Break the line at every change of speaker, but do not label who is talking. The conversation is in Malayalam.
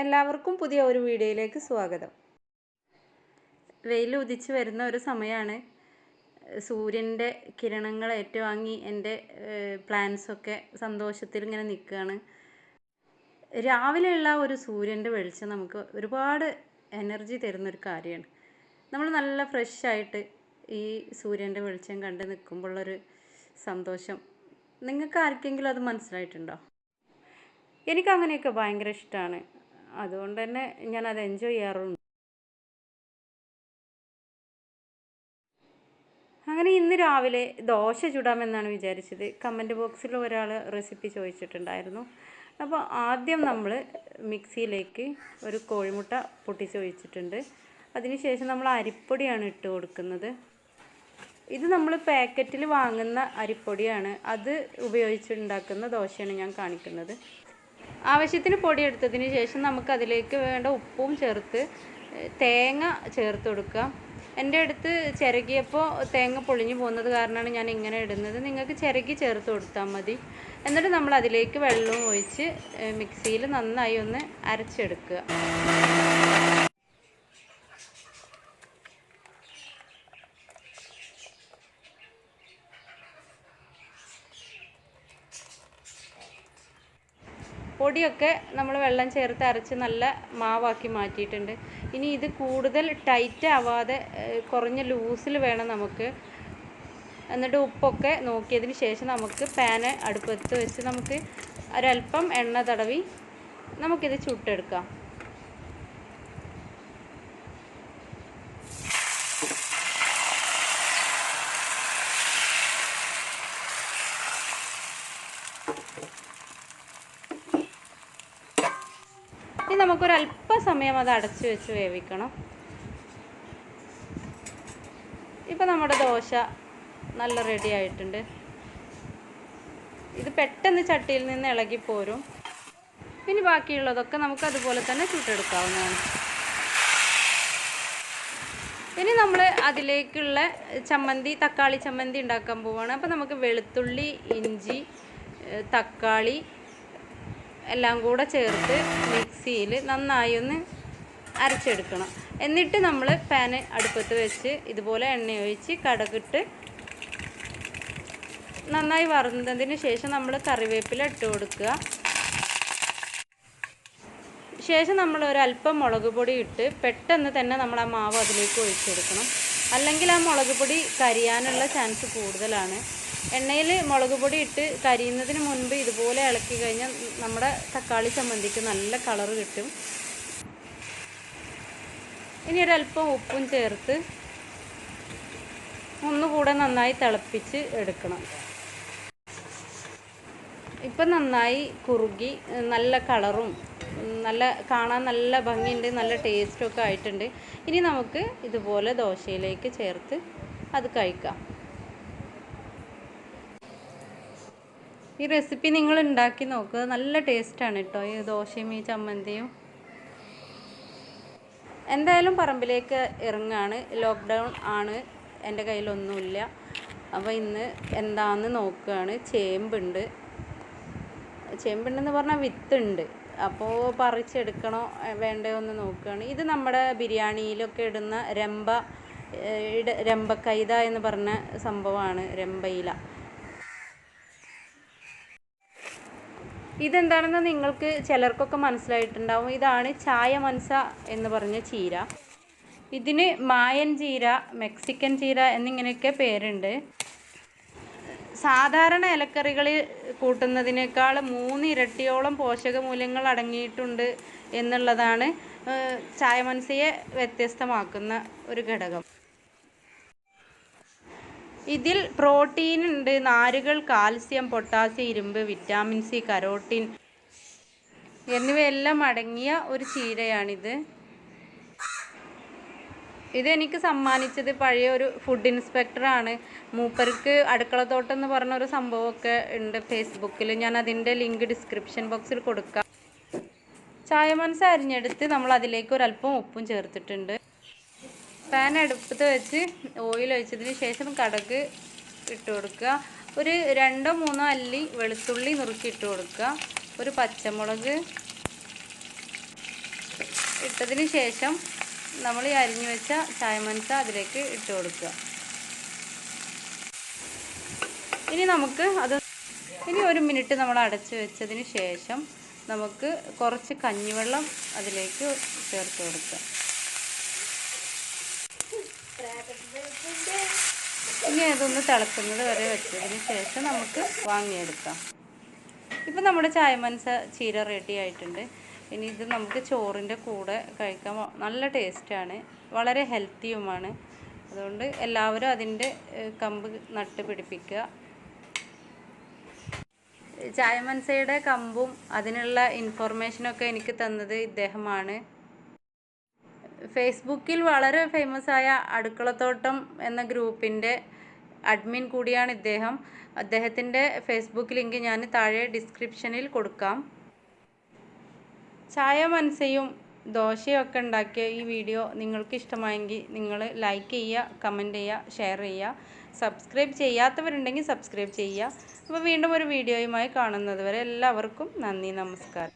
എല്ലാവർക്കും പുതിയ ഒരു വീഡിയോയിലേക്ക് സ്വാഗതം. വെയിൽ ഉദിച്ച് വരുന്ന ഒരു സമയമാണ് സൂര്യന്റെ കിരണങ്ങൾ ഏറ്റുവാങ്ങി എന്റെ പ്ലാന്റ്സൊക്കെ സന്തോഷത്തിൽ ഇങ്ങനെ നിൽക്കുകയാണ്. രാവിലെയുള്ള ഒരു സൂര്യന്റെ വെളിച്ചം നമുക്ക് ഒരുപാട് എനർജി തരുന്നൊരു കാര്യമാണ്. നമ്മൾ നല്ല ഫ്രഷായിട്ട് ഈ സൂര്യന്റെ വെളിച്ചം കണ്ട് നിൽക്കുമ്പോഴുള്ളൊരു സന്തോഷം. നിങ്ങൾക്ക് ആർക്കെങ്കിലും അത് മനസ്സിലായിട്ടുണ്ടോ? എനിക്കങ്ങനെയൊക്കെ ഭയങ്കര ഇഷ്ടമാണ് അതുകൊണ്ട് തന്നെ ഞാൻ അത് എൻജോയ് ചെയ്യാറുണ്ട്. അങ്ങനെ ഇന്ന് രാവിലെ ദോശ ചുടാമെന്നാണ് വിചാരിച്ചത്. കമന്റ് ബോക്സിൽ ഒരാൾ റെസിപ്പി ചോദിച്ചിട്ടുണ്ടായിരുന്നു. അപ്പോൾ ആദ്യം നമ്മൾ മിക്സിയിലേക്ക് ഒരു കോഴിമുട്ട പൊട്ടിച്ച് ഒഴിച്ചിട്ടുണ്ട് അതിനുശേഷം നമ്മൾ അരിപ്പൊടിയാണ് ഇട്ട് കൊടുക്കുന്നത്. ഇത് നമ്മൾ പാക്കറ്റിൽ വാങ്ങുന്ന അരിപ്പൊടിയാണ്. അത് ഉപയോഗിച്ചുണ്ടാക്കുന്ന ദോശയാണ് ഞാൻ കാണിക്കുന്നത്. ആവശ്യത്തിന് പൊടി എടുത്തതിന് ശേഷം നമുക്ക് അതിലേക്ക് വേണ്ട ഉപ്പും ചേർത്ത് തേങ്ങ ചേർത്ത് കൊടുക്കാം എന്റെ അടുത്ത് ചിരകിയപ്പോൾ തേങ്ങ പൊളിഞ്ഞു പോകുന്നത് കാരണമാണ് ഞാൻ ഇങ്ങനെ ഇടുന്നത്. നിങ്ങൾക്ക് ചിരകി ചേർത്ത് കൊടുത്താൽ മതി. എന്നിട്ട് നമ്മൾ അതിലേക്ക് വെള്ളവും ഒഴിച്ച് മിക്സിയിൽ നന്നായി ഒന്ന് അരച്ചെടുക്കുക. പൊടിയൊക്കെ നമ്മൾ വെള്ളം ചേർത്ത് അരച്ച് നല്ല മാവാക്കി മാറ്റിയിട്ടുണ്ട്. ഇനി ഇത് കൂടുതൽ ടൈറ്റ് ആവാതെ കുറഞ്ഞ ലൂസിൽ വേണം നമുക്ക്. എന്നിട്ട് ഉപ്പൊക്കെ നോക്കിയതിന് ശേഷം നമുക്ക് പാന് അടുപ്പത്ത് വെച്ച് നമുക്ക് ഒരല്പം എണ്ണ തടവി നമുക്കിത് ചുട്ടെടുക്കാം. ഇനി നമുക്കൊരു അല്പസമയം അത് അടച്ചു വെച്ച് വേവിക്കണം. ഇപ്പം നമ്മുടെ ദോശ നല്ല റെഡി ആയിട്ടുണ്ട്. ഇത് പെട്ടെന്ന് ചട്ടിയിൽ നിന്ന് ഇളകിപ്പോരും പിന്നെ ബാക്കിയുള്ളതൊക്കെ നമുക്ക് അതുപോലെ തന്നെ ചുട്ടെടുക്കാവുന്നതാണ്. ഇനി നമ്മൾ അതിലേക്കുള്ള ചമ്മന്തി തക്കാളി ചമ്മന്തി ഉണ്ടാക്കാൻ പോവുകയാണ് അപ്പോൾ നമുക്ക് വെളുത്തുള്ളി ഇഞ്ചി തക്കാളി എല്ലാം കൂടെ ചേർത്ത് മിക്സിയിൽ നന്നായി ഒന്ന് അരച്ചെടുക്കണം. എന്നിട്ട് നമ്മൾ പാന് അടുപ്പത്ത് വെച്ച് ഇതുപോലെ എണ്ണ ഒഴിച്ച് കടകിട്ട് നന്നായി വറുന്നതിന് ശേഷം നമ്മൾ കറിവേപ്പില ഇട്ട് കൊടുക്കുക. ശേഷം നമ്മൾ ഒരല്പം മുളക് പൊടി ഇട്ട് പെട്ടെന്ന് തന്നെ നമ്മൾ ആ മാവ് അതിലേക്ക് ഒഴിച്ചെടുക്കണം. അല്ലെങ്കിൽ ആ മുളക് പൊടി കരിയാനുള്ള ചാൻസ് കൂടുതലാണ്. എണ്ണയിൽ മുളക് പൊടി ഇട്ട് കരിയുന്നതിന് മുൻപ് ഇതുപോലെ ഇളക്കി കഴിഞ്ഞാൽ നമ്മുടെ തക്കാളി ചമ്മന്തിക്ക് നല്ല കളർ കിട്ടും. ഇനി ഒരല്പം ഉപ്പും ചേർത്ത് ഒന്നുകൂടെ നന്നായി തിളപ്പിച്ച് എടുക്കണം. ഇപ്പം നന്നായി കുറുകി നല്ല കളറും നല്ല കാണാൻ നല്ല ഭംഗിയുണ്ട് നല്ല ടേസ്റ്റും ഒക്കെ ആയിട്ടുണ്ട്. ഇനി നമുക്ക് ഇതുപോലെ ദോശയിലേക്ക് ചേർത്ത് അത് കഴിക്കാം. ഈ റെസിപ്പി നിങ്ങൾ ഉണ്ടാക്കി നോക്കുക നല്ല ടേസ്റ്റാണ് കേട്ടോ ഈ ദോശയും ഈ ചമ്മന്തിയും. എന്തായാലും പറമ്പിലേക്ക് ഇറങ്ങാണ്. ലോക്ക്ഡൗൺ ആണ്. എന്റെ കയ്യിലൊന്നുമില്ല. അപ്പോൾ ഇന്ന് എന്താണെന്ന് നോക്കുകയാണ്. ചേമ്പുണ്ട്. ചേമ്പുണ്ടെന്ന് പറഞ്ഞാൽ വിത്തുണ്ട്. അപ്പോൾ പറിച്ചെടുക്കണോ വേണ്ടയോ എന്ന് നോക്കുകയാണ്. ഇത് നമ്മുടെ ബിരിയാണിയിലൊക്കെ ഇടുന്ന രമ്പ രമ്പക്കൈത എന്ന് പറഞ്ഞ സംഭവമാണ്. രമ്പയില. ഇതെന്താണെന്ന് നിങ്ങൾക്ക് ചിലർക്കൊക്കെ മനസ്സിലായിട്ടുണ്ടാവും. ഇതാണ് ചായ മനസ എന്ന് പറഞ്ഞ ചീര. ഇതിന് മായൻ ചീര മെക്സിക്കൻ ചീര എന്നിങ്ങനെയൊക്കെ പേരുണ്ട്. സാധാരണ ഇലക്കറികളിൽ കൂട്ടുന്നതിനേക്കാൾ മൂന്നിരട്ടിയോളം പോഷകമൂല്യങ്ങൾ അടങ്ങിയിട്ടുണ്ട് എന്നുള്ളതാണ് ചായ മനസയെ വ്യത്യസ്തമാക്കുന്ന ഒരു ഘടകം. ഇതിൽ പ്രോട്ടീൻ ഉണ്ട് നാരുകൾ കാൽസ്യം പൊട്ടാസ്യം ഇരുമ്പ് വിറ്റാമിൻ സി കരോട്ടിൻ എന്നിവയെല്ലാം അടങ്ങിയ ഒരു ചീരയാണിത്. ഇതെനിക്ക് സമ്മാനിച്ചത് പഴയ ഒരു ഫുഡ് ഇൻസ്പെക്ടറാണ് മൂപ്പർക്ക് അടുക്കളത്തോട്ടം എന്ന് പറഞ്ഞ ഒരു സംഭവമൊക്കെ ഉണ്ട് ഫേസ്ബുക്കിൽ ഞാൻ അതിന്റെ ലിങ്ക് ഡിസ്ക്രിപ്ഷൻ ബോക്സിൽ കൊടുക്കാം. ചായ മനസ്സ് അരിഞ്ഞെടുത്ത് നമ്മൾ അതിലേക്ക് ഒരല്പം ഉപ്പും ചേർത്തിട്ടുണ്ട്. പാൻ അടുപ്പത്ത് വെച്ച് ഓയിൽ ഒഴിച്ചതിന് ശേഷം കടക് ഇട്ട് കൊടുക്കുക. ഒരു രണ്ടോ മൂന്നോ അല്ലി വെളുത്തുള്ളി നുറുക്കി ഇട്ട് കൊടുക്കുക. ഒരു പച്ചമുളക് ഇട്ടതിന് ശേഷം നമ്മൾ ഈ അരിഞ്ഞു വെച്ച ചായ മനസ അതിലേക്ക് ഇട്ട് കൊടുക്കുക. ഇനി നമുക്ക് അത് ഇനി ഒരു മിനിറ്റ് നമ്മൾ അടച്ചു വെച്ചതിന് ശേഷം നമുക്ക് കുറച്ച് കഞ്ഞിവെള്ളം അതിലേക്ക് ചേർത്ത് കൊടുക്കുക. ഇനി അതൊന്ന് തിളക്കുന്നത് വരെ വെച്ചതിന് ശേഷം നമുക്ക് വാങ്ങിയെടുക്കാം. ഇപ്പം നമ്മുടെ ചായ മനസ ചീര റെഡി ആയിട്ടുണ്ട്. ഇനി ഇത് നമുക്ക് ചോറിന്റെ കൂടെ കഴിക്കാൻ നല്ല ടേസ്റ്റാണ്. വളരെ ഹെൽത്തിയുമാണ്. അതുകൊണ്ട് എല്ലാവരും അതിന്റെ കമ്പ് നട്ട് പിടിപ്പിക്കുക. ചായ മനസയുടെ കമ്പും അതിനുള്ള ഇൻഫോർമേഷനൊക്കെ എനിക്ക് തന്നത് ഇദ്ദേഹമാണ്. ഫേസ്ബുക്കിൽ വളരെ ഫേമസ് ആയ അടുക്കളത്തോട്ടം എന്ന ഗ്രൂപ്പിന്റെ അഡ്മിൻ കൂടിയാണ് ഇദ്ദേഹം. അദ്ദേഹത്തിന്റെ ഫേസ്ബുക്ക് ലിങ്ക് ഞാൻ താഴെ ഡിസ്ക്രിപ്ഷനിൽ കൊടുക്കാം. ചായ മനസ്സയും ദോശയൊക്കെ ഉണ്ടാക്കിയ ഈ വീഡിയോ നിങ്ങൾക്ക് ഇഷ്ടമായെങ്കിൽ നിങ്ങൾ ലൈക്ക് ചെയ്യുക കമന്റ് ചെയ്യുക ഷെയർ ചെയ്യുക. സബ്സ്ക്രൈബ് ചെയ്യാത്തവരുണ്ടെങ്കിൽ സബ്സ്ക്രൈബ് ചെയ്യുക. അപ്പോൾ വീണ്ടും ഒരു വീഡിയോയുമായി കാണുന്നത് വരെ എല്ലാവർക്കും നന്ദി നമസ്കാരം.